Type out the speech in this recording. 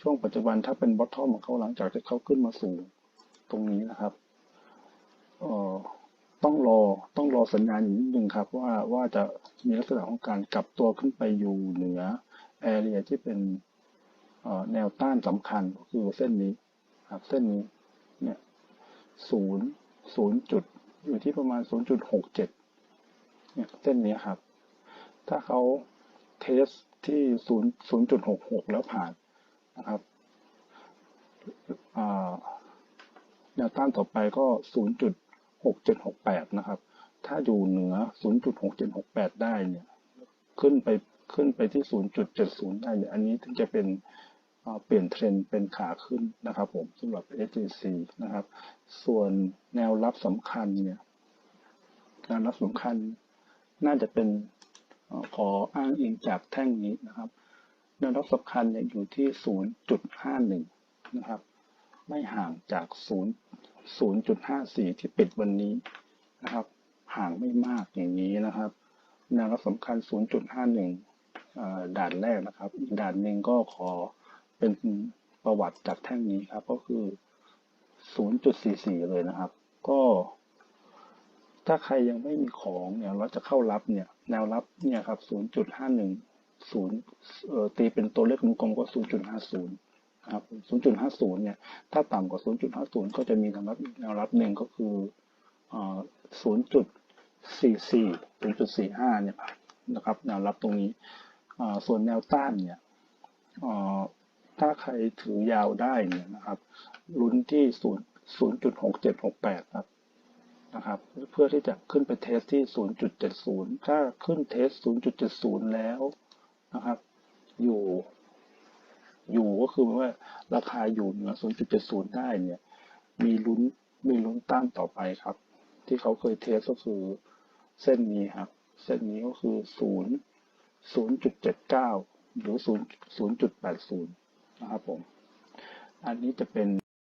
ช่วงปัจจุบันถ้าเป็นบอททอมของเขาหลังจากที่เขาขึ้นมาสู่ตรงนี้นะครับเอ่อต้องรอต้องรอสัญญาณอยู่นิดนึงครับ ว่าว่าจะมีลักษณะของการกลับตัวขึ้นไปอยู่เหนือแอเรียที่เป็นแนวต้านสำคัญก็คือเส้นนี้ครับเส้นนี้เนี่ยศูนย์ศูนย์จุดอยู่ที่ประมาณศูนย์จุดหกเจ็ดเนี่ยเส้นนี้ครับ ถ้าเขาเทสที่ศูนย์ศูนย์จุดหกหกแล้วผ่าน นะครับแนวต้านต่อไปก็ศูนย์จุดหกเจ็ดหกแปดนะครับ ถ้าอยู่เหนือศูนย์จุดหกเจ็ดหกแปดได้เนี่ย ขึ้นไปขึ้นไปที่ศูนย์จุดเจ็ดศูนย์ได้เนี่ยอันนี้ถึงจะเป็นเปลี่ยนเทรนเป็นขาขึ้นนะครับผมสำหรับ SJC นะครับ ส่วนแนวรับสำคัญเนี่ยแนวรับสำคัญน่าจะเป็นขออ้างอิงจากแท่งนี้นะครับ แนวรับสำคัญเนี่ยอยู่ที่ 0.51 นะครับ ไม่ห่างจาก 0 0.54 ที่ปิดวันนี้นะครับ ห่างไม่มากอย่างนี้นะครับ แนวรับสำคัญ 0.51เอ่อด่านแรกนะครับอีกด่านหนึ่งก็ขอเป็นประวัติจากแท่งนี้ครับ ก็คือ 0.44 เลยนะครับ ก็ถ้าใครยังไม่มีของเนี่ยเราจะเข้ารับเนี่ยแนวรับเนี่ยครับ 0.51 ศูนย์ตีเป็นตัวเลขกลมๆก็ศูนย์จุดห้าศูนย์ครับศูนย์จุดห้าศูนย์เนี่ย ถ้าต่ำกว่าศูนย์จุดห้าศูนย์ก็จะมีแนวรับแนวรับหนึ่งก็คือศูนย์จุดสี่สี่ศูนย์จุดสี่ห้าเนี่ยนะครับ แนวรับตรงนี้ ส่วนแนวต้านเนี่ยถ้าใครถือยาวได้เนี่ยนะครับลุ้นที่ศูนย์ศูนย์จุดหกเจ็ดหกแปดครับนะครับเพื่อที่จะขึ้นไปเทสที่ 0.70 ถ้าขึ้นเทส 0.70 แล้ว นะครับ อยู่ อยู่ก็คือว่า ราคาอยู่เหนือ 0.70 ได้เนี่ย มีลุ้น มีลุ้นต้านต่อไปครับ ที่เขาเคยเทสก็คือเส้นนี้ครับ เส้นนี้ก็คือ 0 0.79 หรือ 0 0.80 นะครับผม อันนี้จะเป็น